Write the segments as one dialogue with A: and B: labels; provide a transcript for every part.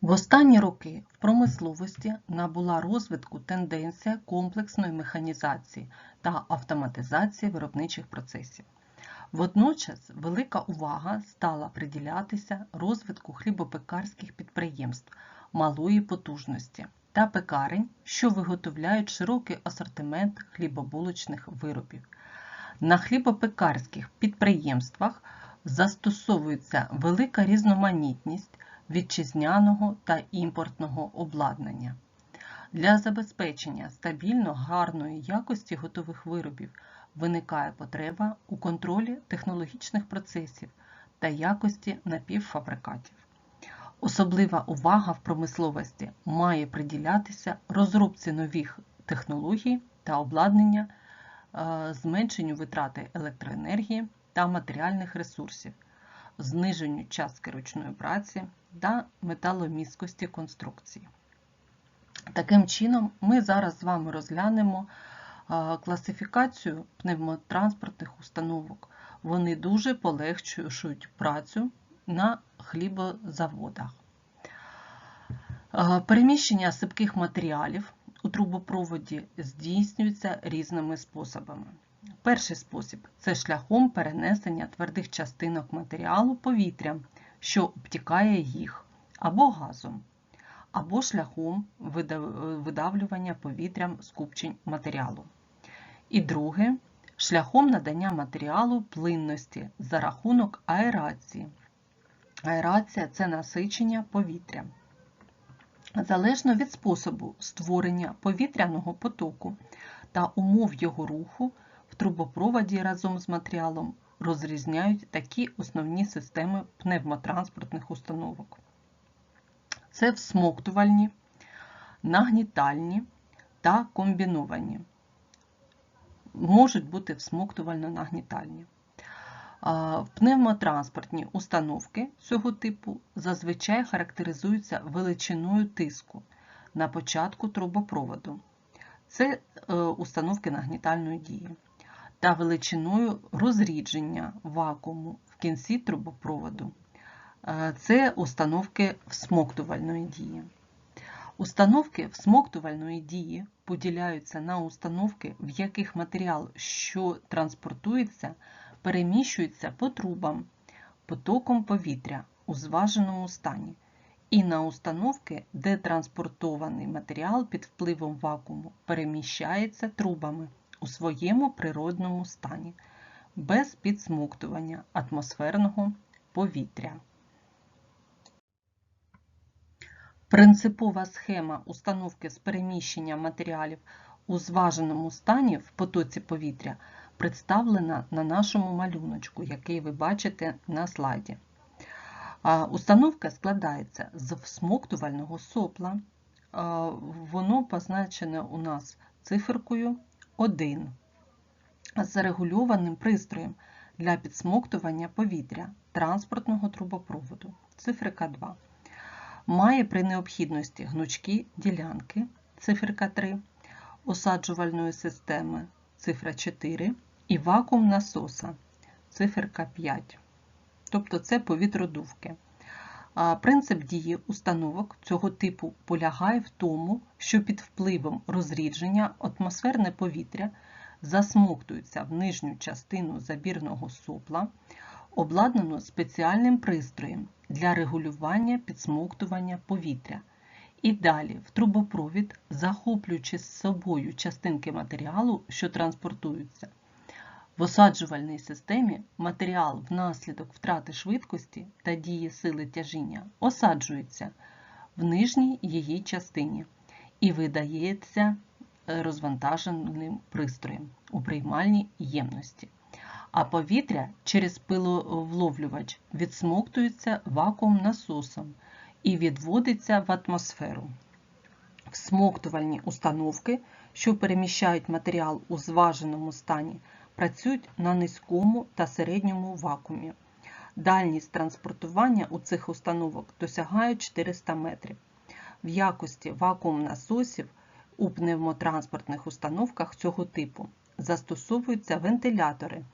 A: В останні роки в промисловості набула розвитку тенденція комплексної механізації та автоматизації виробничих процесів. Водночас велика увага стала приділятися розвитку хлібопекарських підприємств малої потужності та пекарень, що виготовляють широкий асортимент хлібобулочних виробів. На хлібопекарських підприємствах застосовується велика різноманітність вітчизняного та імпортного обладнання. Для забезпечення стабільно гарної якості готових виробів виникає потреба у контролі технологічних процесів та якості напівфабрикатів. Особлива увага в промисловості має приділятися розробці нових технологій та обладнання, е, зменшенню витрати електроенергії та матеріальних ресурсів, зниженню частки ручної праці та металомісткості конструкції. Таким чином, ми зараз з вами розглянемо класифікацію пневмотранспортних установок. Вони дуже полегшують працю на хлібозаводах. Переміщення сипких матеріалів у трубопроводі здійснюється різними способами. Перший спосіб це шляхом перенесення твердих частинок матеріалу повітрям, що обтікає їх, або газом, або шляхом видавлювання повітрям скупчень матеріалу. І друге шляхом надання матеріалу плинності за рахунок аерації. Аерація це насичення повітря. Залежно від способу створення повітряного потоку та умов його руху, в трубопроводі разом з матеріалом розрізняють такі основні системи пневмотранспортних установок. Це всмоктувальні, нагнітальні та комбіновані. Можуть бути всмоктувально-нагнітальні. Пневмотранспортні установки цього типу зазвичай характеризуються величиною тиску на початку трубопроводу. Це е, установки нагнітальної дії та величиною розрідження вакууму в кінці трубопроводу. Е, Це установки всмоктувальної дії. Установки всмоктувальної дії поділяються на установки, в яких матеріал, що транспортується, переміщується по трубам потоком повітря у зваженому стані, і на установки, де транспортований матеріал під впливом вакууму переміщається трубами у своєму природному стані, без підсмоктування атмосферного повітря. Принципова схема установки з переміщення матеріалів у зваженому стані в потоці повітря представлена на нашому малюночку, який ви бачите на слайді. Установка складається з всмоктувального сопла. Воно позначене у нас циферкою 1 з регульованим пристроєм для підсмоктування повітря транспортного трубопроводу. Циферка 2. Має при необхідності гнучкі ділянки, циферка 3, осаджувальної системи цифра 4 і вакуум насоса, циферка 5. Тобто це повітродувки. Принцип дії установок цього типу полягає в тому, що під впливом розрідження атмосферне повітря засмоктується в нижню частину забірного сопла, обладнано спеціальним пристроєм для регулювання підсмоктування повітря. І далі в трубопровід, захоплюючи з собою частинки матеріалу, що транспортуються. В осаджувальній системі матеріал внаслідок втрати швидкості та дії сили тяжіння осаджується в нижній її частині і видається розвантаженим пристроєм у приймальній ємності. А повітря через пиловловлювач відсмоктується вакуум насосом і відводиться в атмосферу. Всмоктувальні установки, що переміщають матеріал у зваженому стані, працюють на низькому та середньому вакуумі. Дальність транспортування у цих установок досягає 400 метрів. В якості вакуум-насосів у пневмотранспортних установках цього типу застосовуються вентилятори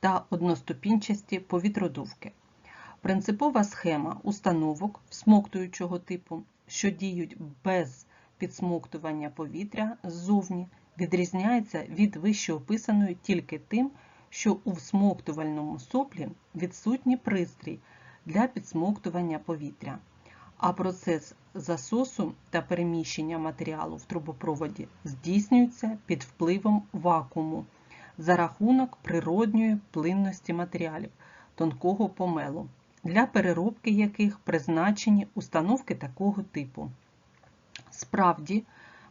A: та одноступінчасті повітродувки. Принципова схема установок всмоктуючого типу що діють без підсмоктування повітря ззовні, відрізняється від вищеописаної тільки тим, що у всмоктувальному соплі відсутній пристрій для підсмоктування повітря, а процес засосу та переміщення матеріалу в трубопроводі здійснюється під впливом вакууму за рахунок природньої плинності матеріалів тонкого помелу, для переробки яких призначені установки такого типу. Справді,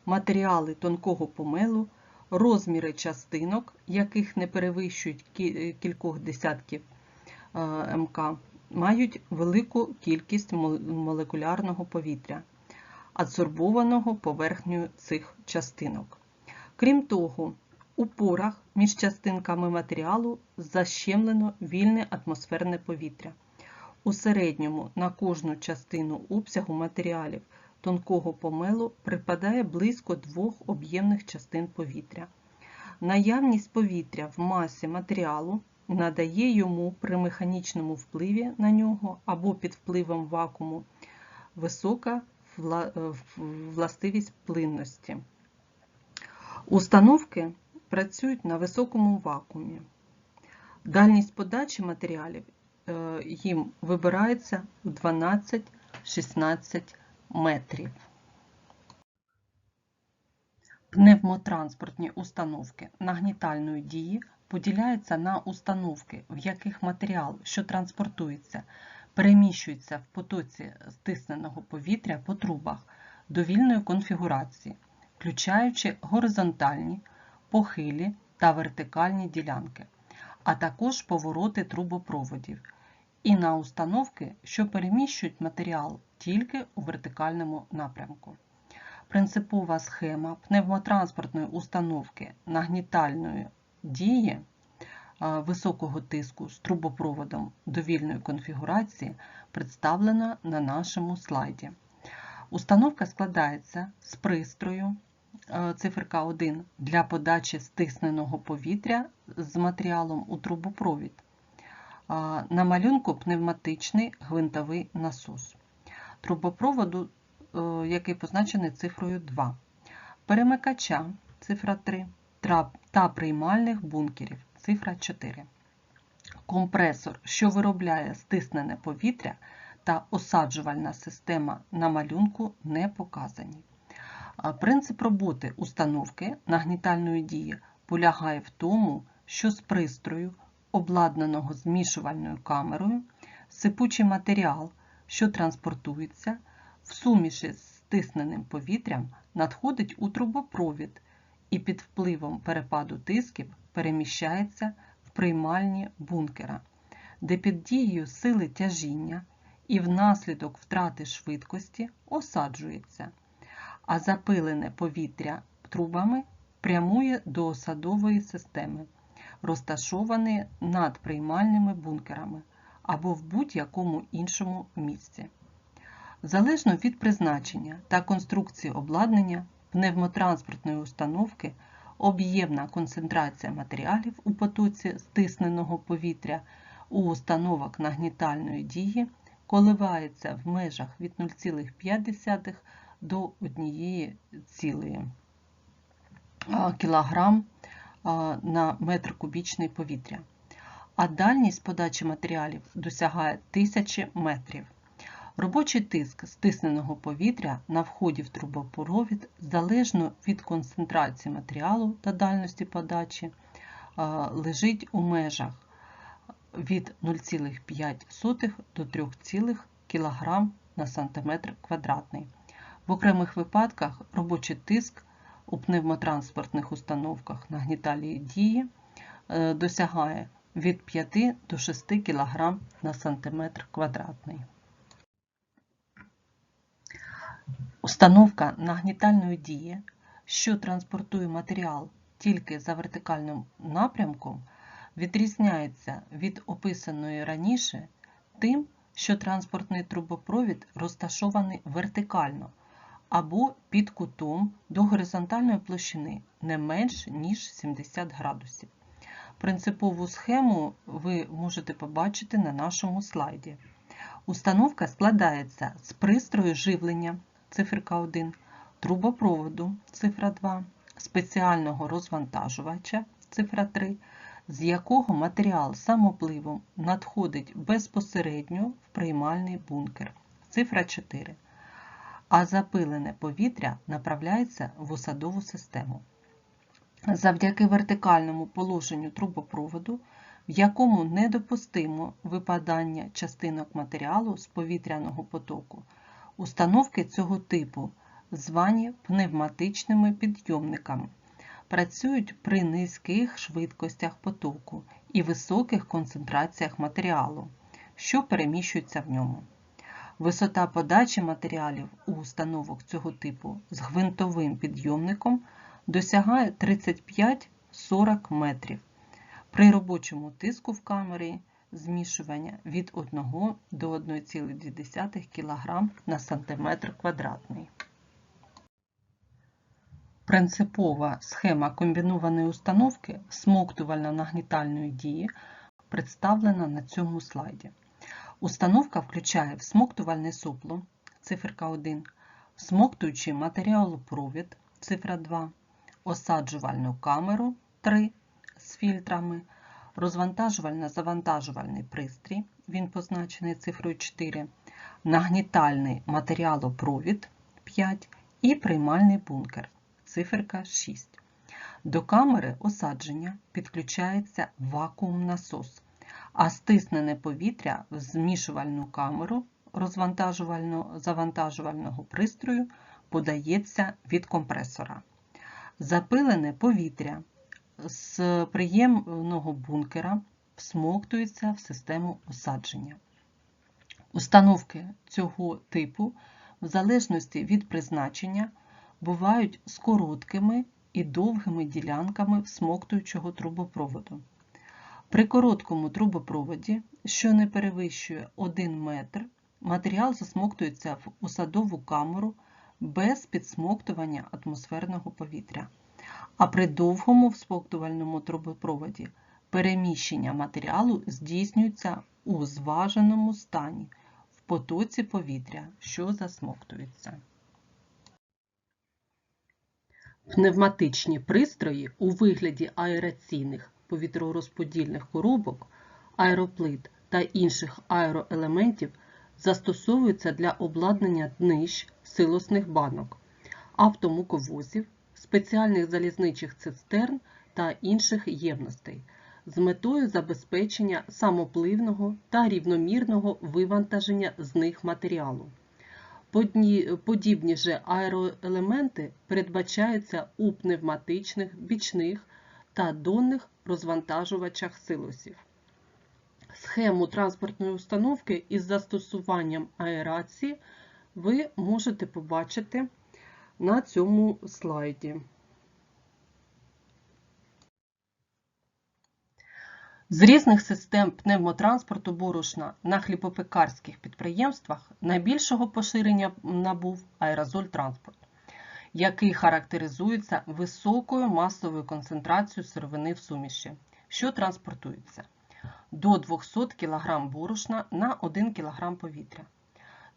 A: матеріали тонкого помелу, розміри частинок, яких не перевищують кількох десятків е, МК, мають велику кількість молекулярного повітря, адсорбованого поверхнею цих частинок. Крім того, у порах між частинками матеріалу защемлено вільне атмосферне повітря. У середньому на кожну частину обсягу матеріалів тонкого помелу припадає близько двох об'ємних частин повітря. Наявність повітря в масі матеріалу надає йому при механічному впливі на нього або під впливом вакууму висока властивість плинності. Установки працюють на високому вакуумі. Дальність подачі матеріалів е, їм вибирається у 12-16 метрів. Пневмотранспортні установки нагнітальної дії поділяються на установки, в яких матеріал, що транспортується, переміщується в потоці стисненого повітря по трубах довільної конфігурації, включаючи горизонтальні, похилі та вертикальні ділянки, а також повороти трубопроводів, і на установки, що переміщують матеріал тільки у вертикальному напрямку. Принципова схема пневмотранспортної установки нагнітальної дії високого тиску з трубопроводом довільної конфігурації представлена на нашому слайді. Установка складається з пристрою циферка 1 для подачі стисненого повітря з матеріалом у трубопровід. На малюнку пневматичний гвинтовий насос. Трубопроводу, е, який позначений цифрою 2. Перемикача цифра 3 та приймальних бункерів цифра 4. Компресор, що виробляє стиснене повітря та осаджувальна система на малюнку не показані. Принцип роботи установки нагнітальної дії полягає в тому, що з пристрою, обладнаного змішувальною камерою, сипучий матеріал, що транспортується, в суміші з стисненим повітрям надходить у трубопровід і під впливом перепаду тисків переміщається в приймальні бункера, де під дією сили тяжіння і внаслідок втрати швидкості осаджується а запилене повітря трубами прямує до осадової системи, розташованої над приймальними бункерами або в будь-якому іншому місці. Залежно від призначення та конструкції обладнання пневмотранспортної установки, об'ємна концентрація матеріалів у потоці стисненого повітря у установок нагнітальної дії коливається в межах від 0,5 до однієї цілої кілограм на метр кубічний повітря. А дальність подачі матеріалів досягає 1000 метрів. Робочий тиск стисненого повітря на вході в трубопровід залежно від концентрації матеріалу та дальності подачі лежить у межах від 0,5 до 3 кг на сантиметр квадратний. В окремих випадках робочий тиск у пневмотранспортних установках нагніталії дії е, досягає від 5 до 6 кг на сантиметр квадратний. Установка нагнітальної дії, що транспортує матеріал тільки за вертикальним напрямком, відрізняється від описаної раніше тим, що транспортний трубопровід розташований вертикально або під кутом до горизонтальної площини не менш ніж 70 градусів. Принципову схему ви можете побачити на нашому слайді. Установка складається з пристрою живлення циферка 1, трубопроводу, цифра 2, спеціального розвантажувача, цифра 3, з якого матеріал самопливом надходить безпосередньо в приймальний бункер, цифра 4, а запилене повітря направляється в осадову систему. Завдяки вертикальному положенню трубопроводу, в якому недопустимо випадання частинок матеріалу з повітряного потоку, установки цього типу звані пневматичними підйомниками, працюють при низьких швидкостях потоку і високих концентраціях матеріалу, що переміщується в ньому. Висота подачі матеріалів у установок цього типу з гвинтовим підйомником досягає 35-40 метрів. При робочому тиску в камері змішування від 1 до 1,2 кг на сантиметр квадратний. Принципова схема комбінованої установки всмоктувально-нагнітальної дії представлена на цьому слайді. Установка включає всмоктувальне сопло, циферка 1, всмоктуючий матеріалопровід, цифра 2, осаджувальну камеру 3 з фільтрами, розвантажувально-завантажувальний пристрій, він позначений цифрою 4, нагнітальний матеріалопровід 5 і приймальний бункер, циферка 6. До камери осадження підключається вакуум-насос, а стиснене повітря в змішувальну камеру розвантажувально-завантажувального пристрою подається від компресора. Запилене повітря з приємного бункера всмоктується в систему осадження. Установки цього типу, в залежності від призначення, бувають з короткими і довгими ділянками всмоктуючого трубопроводу. При короткому трубопроводі, що не перевищує 1 метр, матеріал засмоктується в усадову камеру без підсмоктування атмосферного повітря. А при довгому всмоктувальному трубопроводі переміщення матеріалу здійснюється у зваженому стані в потоці повітря, що засмоктується. Пневматичні пристрої у вигляді аераційних повітророзподільних коробок, аероплит та інших аероелементів застосовуються для обладнання днищ силосних банок, автомуковозів, спеціальних залізничих цистерн та інших ємностей з метою забезпечення самопливного та рівномірного вивантаження з них матеріалу. Подібні же аероелементи передбачаються у пневматичних, бічних та донних розвантажувачах силосів. Схему транспортної установки із застосуванням аерації ви можете побачити на цьому слайді. З різних систем пневмотранспорту борошна на хлібопекарських підприємствах найбільшого поширення набув аерозоль транспорт, який характеризується високою масовою концентрацією сировини в суміші, що транспортується до 200 кг борошна на 1 кг повітря.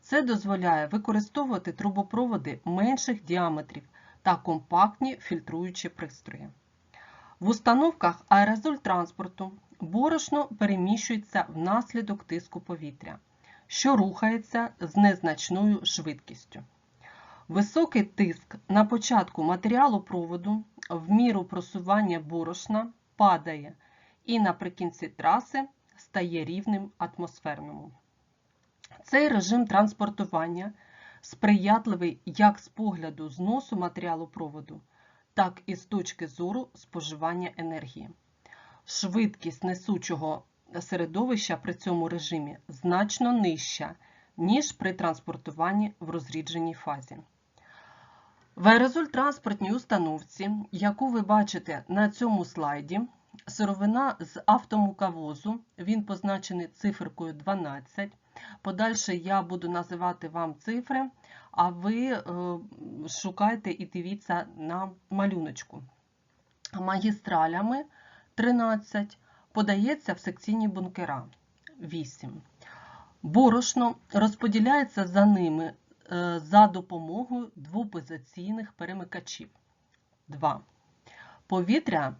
A: Це дозволяє використовувати трубопроводи менших діаметрів та компактні фільтруючі пристрої. В установках аерозоль транспорту борошно переміщується внаслідок тиску повітря, що рухається з незначною швидкістю. Високий тиск на початку матеріалу проводу в міру просування борошна падає і наприкінці траси стає рівним атмосферному. Цей режим транспортування сприятливий як з погляду зносу матеріалу проводу, так і з точки зору споживання енергії. Швидкість несучого середовища при цьому режимі значно нижча, ніж при транспортуванні в розрідженій фазі. В аерозоль-транспортній установці, яку ви бачите на цьому слайді, сировина з автомукавозу, він позначений циферкою 12. Подальше я буду називати вам цифри, а ви е, шукайте і дивіться на малюночку. Магістралями 13 подається в секційні бункера 8. Борошно розподіляється за ними е, за допомогою двопозиційних перемикачів. 2. Повітря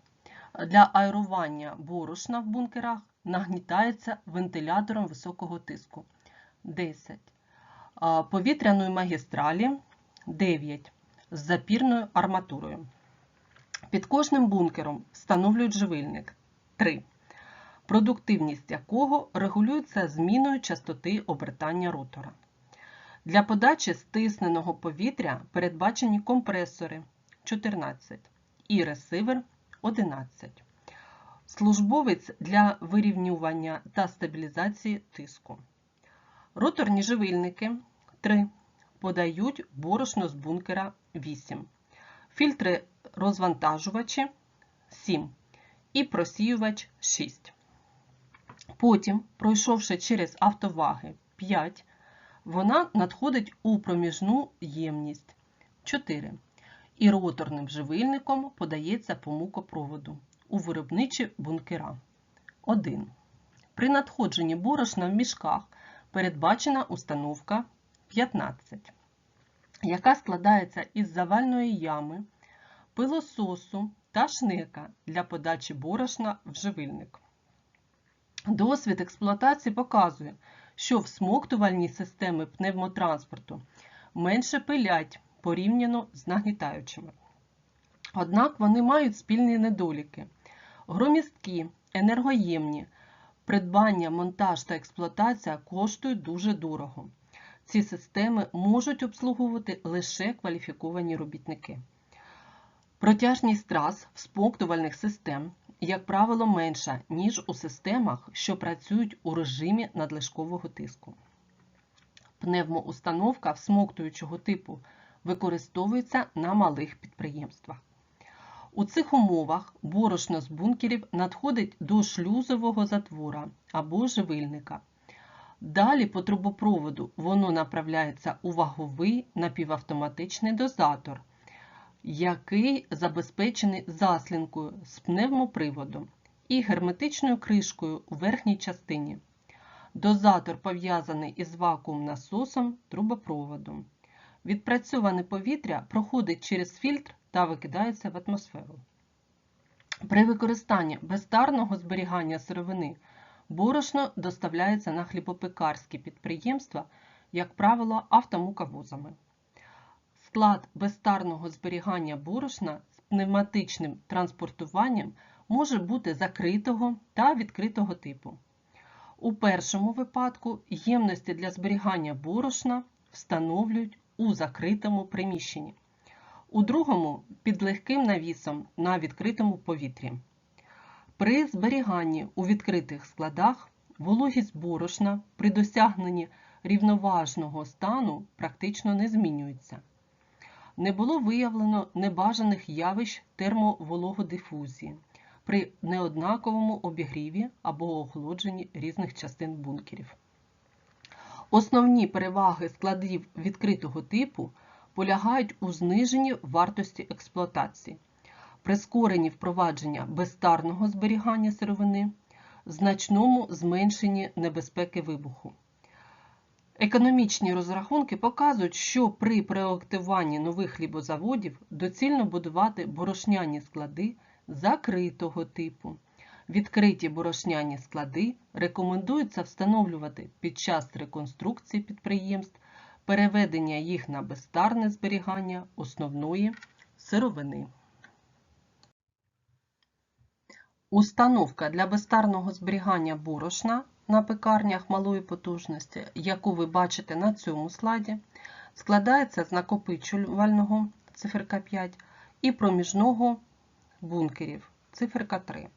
A: для аерування борошна в бункерах нагнітається вентилятором високого тиску. 10. Повітряної магістралі 9. З запірною арматурою. Під кожним бункером встановлюють живильник 3. Продуктивність якого регулюється зміною частоти обертання ротора. Для подачі стисненого повітря передбачені компресори 14 і ресивер 11. Службовець для вирівнювання та стабілізації тиску. Роторні живильники 3. Подають борошно з бункера 8. Фільтри розвантажувачі 7. І просіювач 6. Потім, пройшовши через автоваги 5, вона надходить у проміжну ємність 4. І роторним живильником подається по мукопроводу у виробничі бункера. 1. При надходженні борошна в мішках передбачена установка 15, яка складається із завальної ями, пилососу та шнека для подачі борошна в живильник. Досвід експлуатації показує, що всмоктувальні системи пневмотранспорту менше пилять порівняно з нагнітаючими. Однак вони мають спільні недоліки. Громісткі, енергоємні, придбання, монтаж та експлуатація коштують дуже дорого. Ці системи можуть обслуговувати лише кваліфіковані робітники. Протяжність трас всмоктувальних систем, як правило, менша, ніж у системах, що працюють у режимі надлишкового тиску. Пневмоустановка всмоктуючого типу використовується на малих підприємствах. У цих умовах борошно з бункерів надходить до шлюзового затвора або живильника. Далі по трубопроводу воно направляється у ваговий напівавтоматичний дозатор, який забезпечений заслінкою з пневмоприводом і герметичною кришкою у верхній частині. Дозатор пов'язаний із вакуум-насосом трубопроводу. Відпрацьоване повітря проходить через фільтр та викидається в атмосферу. При використанні безтарного зберігання сировини борошно доставляється на хлібопекарські підприємства, як правило, автомуковозами. Склад безтарного зберігання борошна з пневматичним транспортуванням може бути закритого та відкритого типу. У першому випадку ємності для зберігання борошна встановлюють у закритому приміщенні, у другому під легким навісом на відкритому повітрі. При зберіганні у відкритих складах вологість борошна при досягненні рівноважного стану практично не змінюється. Не було виявлено небажаних явищ термовологодифузії при неоднаковому обігріві або охолодженні різних частин бункерів. Основні переваги складів відкритого типу полягають у зниженні вартості експлуатації, прискоренні впровадження безтарного зберігання сировини, значному зменшенні небезпеки вибуху. Економічні розрахунки показують, що при проектуванні нових хлібозаводів доцільно будувати борошняні склади закритого типу. Відкриті борошняні склади рекомендується встановлювати під час реконструкції підприємств, переведення їх на безтарне зберігання основної сировини. Установка для безтарного зберігання борошна на пекарнях малої потужності, яку ви бачите на цьому слайді, складається з накопичувального циферка 5 і проміжного бункерів циферка 3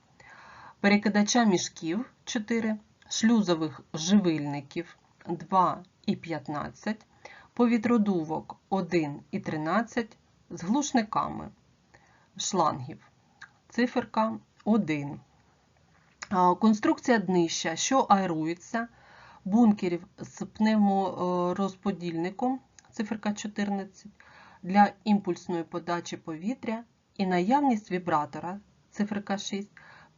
A: перекидача мішків 4, шлюзових живильників 2 і 15, повітродувок 1 і 13 з глушниками шлангів. Циферка 1. Конструкція днища, що аерується, бункерів з пневморозподільником, циферка 14, для імпульсної подачі повітря і наявність вібратора, циферка 6,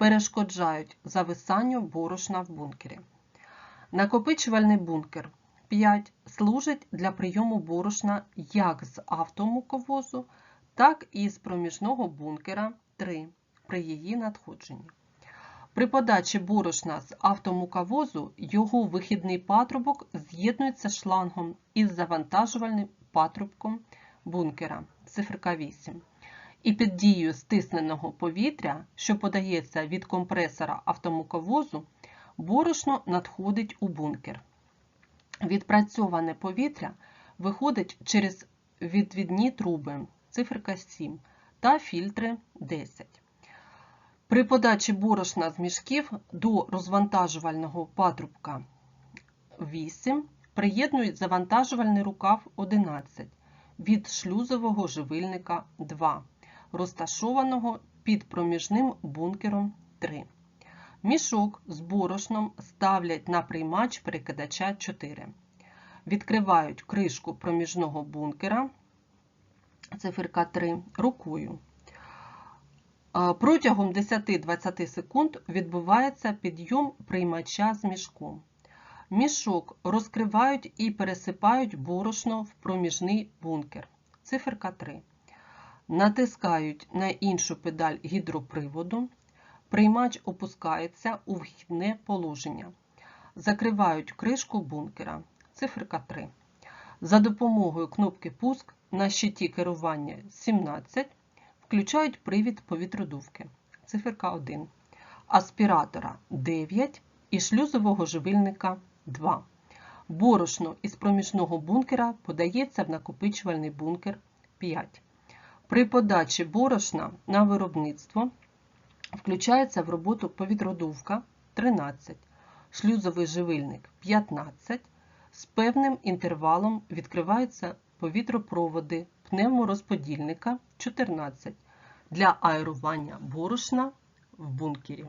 A: перешкоджають зависанню борошна в бункері. Накопичувальний бункер 5 служить для прийому борошна як з автомуковозу, так і з проміжного бункера 3 при її надходженні. При подачі борошна з автомуковозу його вихідний патрубок з'єднується шлангом із завантажувальним патрубком бункера циферка 8. І під дією стисненого повітря, що подається від компресора автомуковозу, борошно надходить у бункер. Відпрацьоване повітря виходить через відвідні труби циферка 7 та фільтри 10. При подачі борошна з мішків до розвантажувального патрубка 8 приєднують завантажувальний рукав 11 від шлюзового живильника 2, розташованого під проміжним бункером 3. Мішок з борошном ставлять на приймач перекидача 4. Відкривають кришку проміжного бункера циферка 3 рукою. Протягом 10-20 секунд відбувається підйом приймача з мішком. Мішок розкривають і пересипають борошно в проміжний бункер. Циферка 3. Натискають на іншу педаль гідроприводу. Приймач опускається у вхідне положення. Закривають кришку бункера. Циферка 3. За допомогою кнопки Пуск на щиті керування 17 включають привід повітродувки. Циферка 1. Аспіратора 9 і шлюзового живильника 2. Борошно із проміжного бункера подається в накопичувальний бункер 5. При подачі борошна на виробництво включається в роботу повітродувка 13, шлюзовий живильник 15. З певним інтервалом відкриваються повітропроводи пневморозподільника 14 для аерування борошна в бункері.